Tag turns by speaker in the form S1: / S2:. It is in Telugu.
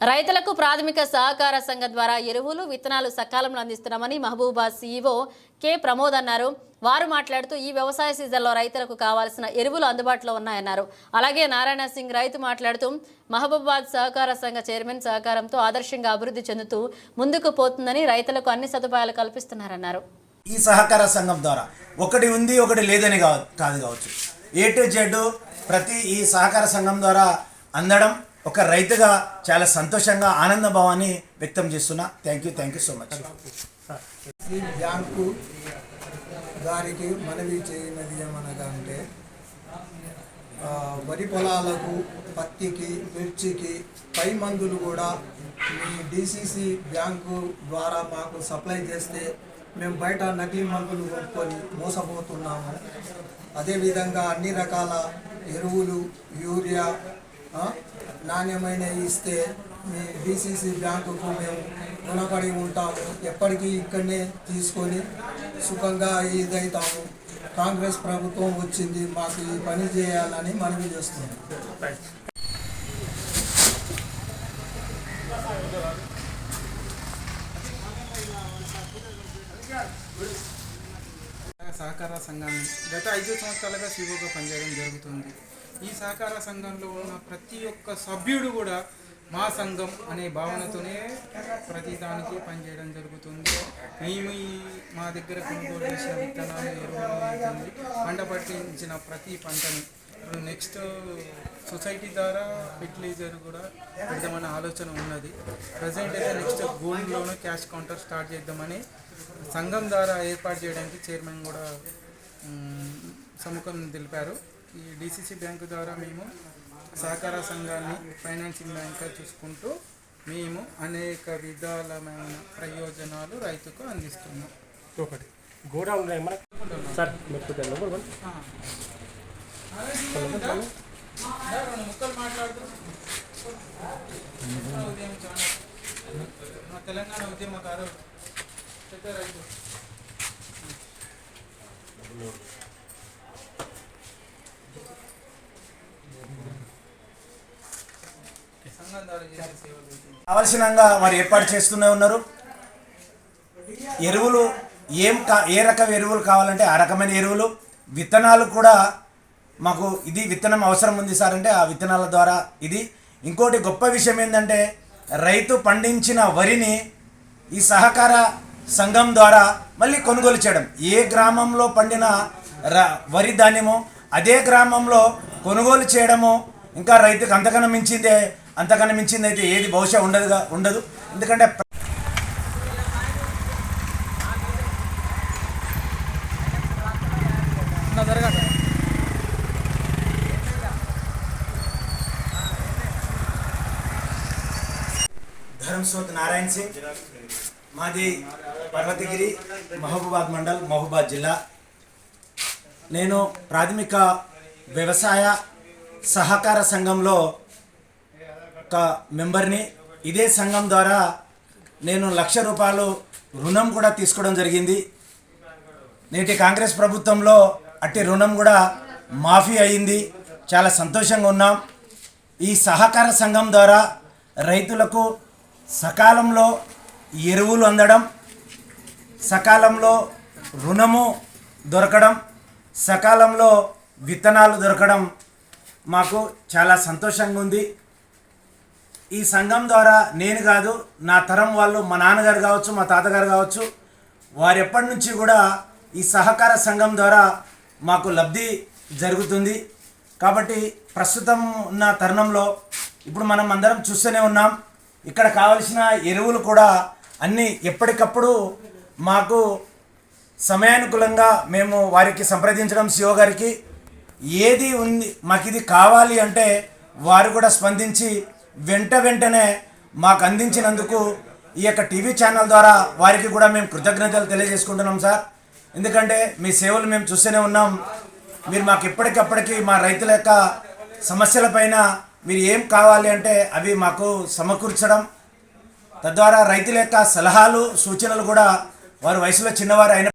S1: రైతులకు ప్రాథమిక సహకార సంఘం ద్వారా ఎరువులు విత్తనాలు సకాలంలో అందిస్తున్నామని మహబూబా సీఈఓ కె ప్రమోద్ అన్నారు. వారు మాట్లాడుతూ ఈ వ్యవసాయ సీజన్లో రైతులకు కావాల్సిన ఎరువులు అందుబాటులో ఉన్నాయన్నారు. అలాగే నారాయణ సింగ్ రైతు మాట్లాడుతూ మహబూబాద్ సహకార సంఘ చైర్మన్ సహకారంతో ఆదర్శంగా అభివృద్ధి చెందుతూ ముందుకు పోతుందని రైతులకు అన్ని సదుపాయాలు కల్పిస్తున్నారన్నారు.
S2: ఈ సహకార సంఘం ద్వారా ఒకటి ఉంది ఒకటి లేదని కాదు కాదు కావచ్చు. ఏ టు జెడ్ ప్రతి ఈ సహకార సంఘం ద్వారా అందడం ఒక రైతుగా చాలా సంతోషంగా ఆనంద భావాన్ని వ్యక్తం చేస్తున్నా. Thank you thank you so much
S3: bank గారికి మనవి చేయనది ఏమనగా అంటే వరి పొలాలకు పత్తికి మిర్చికి పై మందులు కూడా మీ డిసిసి బ్యాంకు ద్వారా మాకు సప్లై చేస్తే మేము బయట నకిలీ మందులు కొనుక్కొని మోసపోతున్నాము. అదేవిధంగా అన్ని రకాల ఎరువులు యూరియా నాణ్యమైన నాణ్యమైనవి ఇస్తే మీ బీసీసీ బ్యాంకుకు మేము రుణపడి ఉంటాము ఎప్పటికీ ఇక్కడనే తీసుకొని సుఖంగా ఇదవుతాము కాంగ్రెస్ ప్రభుత్వం వచ్చింది మాకు ఈ పని చేయాలని మనవి చేస్తున్నాం.
S4: సహకార సంఘాన్ని గత ఐదు సంవత్సరాలుగా సిఓగా పనిచేయడం జరుగుతుంది. ఈ సహకార సంఘంలో ఉన్న ప్రతి ఒక్క సభ్యుడు కూడా మా సంఘం అనే భావనతోనే ప్రతి దానికి పనిచేయడం జరుగుతుంది. మేము ఈ మా దగ్గర కొనుగోలు చేసిన విత్తనాలు ఎరువులు పంట పట్టించిన ప్రతి పంటను ఇప్పుడు నెక్స్ట్ సొసైటీ ద్వారా ఫెర్టిలైజర్ కూడా పెడదామనే ఆలోచన ఉన్నది. ప్రజెంట్ అయితే next gold loan cash counter start చేద్దామని సంఘం ద్వారా ఏర్పాటు చేయడానికి చైర్మన్ కూడా సముఖం తెలిపారు. ఈ డిసిసి బ్యాంకు ద్వారా మేము సహకార సంఘాన్ని ఫైనాన్సింగ్ బ్యాంక్గా చూసుకుంటూ మేము అనేక విధాలమైన ప్రయోజనాలు రైతుకు అందిస్తున్నాం.
S5: ఒకటి. గోడౌన్ సార్
S4: ముక్కలు మాట్లాడుతూ. చాలా. మా తెలంగాణ ఉద్యమకారు పెద్ద రైతు.
S2: అవసరంగా వారు ఏర్పాటు చేస్తూనే ఉన్నారు. ఎరువులు ఏం కా ఏ రకం ఎరువులు కావాలంటే ఆ రకమైన ఎరువులు విత్తనాలు కూడా మాకు ఇది విత్తనం అవసరం ఉంది సార్ అంటే ఆ విత్తనాల ద్వారా ఇది. ఇంకోటి గొప్ప విషయం ఏంటంటే రైతు పండించిన వరిని ఈ సహకార సంఘం ద్వారా మళ్ళీ కొనుగోలు చేయడం. ఏ గ్రామంలో పండిన ర వరి ధాన్యమో అదే గ్రామంలో కొనుగోలు చేయడము ఇంకా రైతుకు అంతకన్నా మించిందే అంతకన్నా మించింది అయితే ఏది బహుశా ఉండదుగా ఉండదు. ఎందుకంటే ధర్మసోత్ నారాయణ్ సింగ్ మాది పర్వతగిరి మహబూబాద్ మండల్ మహబూబాద్ జిల్లా. నేను ప్రాథమిక వ్యవసాయ సహకార సంఘంలో ఒక మెంబర్ని ఇదే సంఘం ద్వారా నేను లక్ష రూపాయలు రుణం కూడా తీసుకోవడం జరిగింది. నేటి కాంగ్రెస్ ప్రభుత్వంలో అట్టి రుణం కూడా మాఫీ అయింది. చాలా సంతోషంగా ఉన్నాం. ఈ సహకార సంఘం ద్వారా రైతులకు సకాలంలో ఎరువులు అందడం సకాలంలో రుణము దొరకడం సకాలంలో విత్తనాలు దొరకడం మాకు చాలా సంతోషంగా ఉంది. ఈ సంఘం ద్వారా నేను కాదు నా తరం వాళ్ళు మా నాన్నగారు కావచ్చు మా తాతగారు కావచ్చు వారు ఎప్పటి నుంచి కూడా ఈ సహకార సంఘం ద్వారా మాకు లబ్ధి జరుగుతుంది. కాబట్టి ప్రస్తుతం ఉన్న తరుణంలో ఇప్పుడు మనం అందరం చూస్తూనే ఉన్నాం. ఇక్కడ కావలసిన ఎరువులు కూడా అన్నీ ఎప్పటికప్పుడు మాకు సమయానుకూలంగా మేము వారికి సంప్రదించడం సిఓ గారికి. ఏది ఉంది మాకు ఇది కావాలి అంటే వారు కూడా స్పందించి వెంట వెంటనే మాకు అందించినందుకు ఈ యొక్క టీవీ ఛానల్ ద్వారా వారికి కూడా మేము కృతజ్ఞతలు తెలియజేసుకుంటున్నాం సార్. ఎందుకంటే మీ సేవలు మేము చూస్తూనే ఉన్నాం. మీరు మాకు ఎప్పటికప్పటికి మా రైతుల యొక్క సమస్యలపైన మీరు ఏం కావాలి అంటే అవి మాకు సమకూర్చడం. తద్వారా రైతుల యొక్క సలహాలు సూచనలు కూడా వారు వయసులో చిన్నవారు అయిన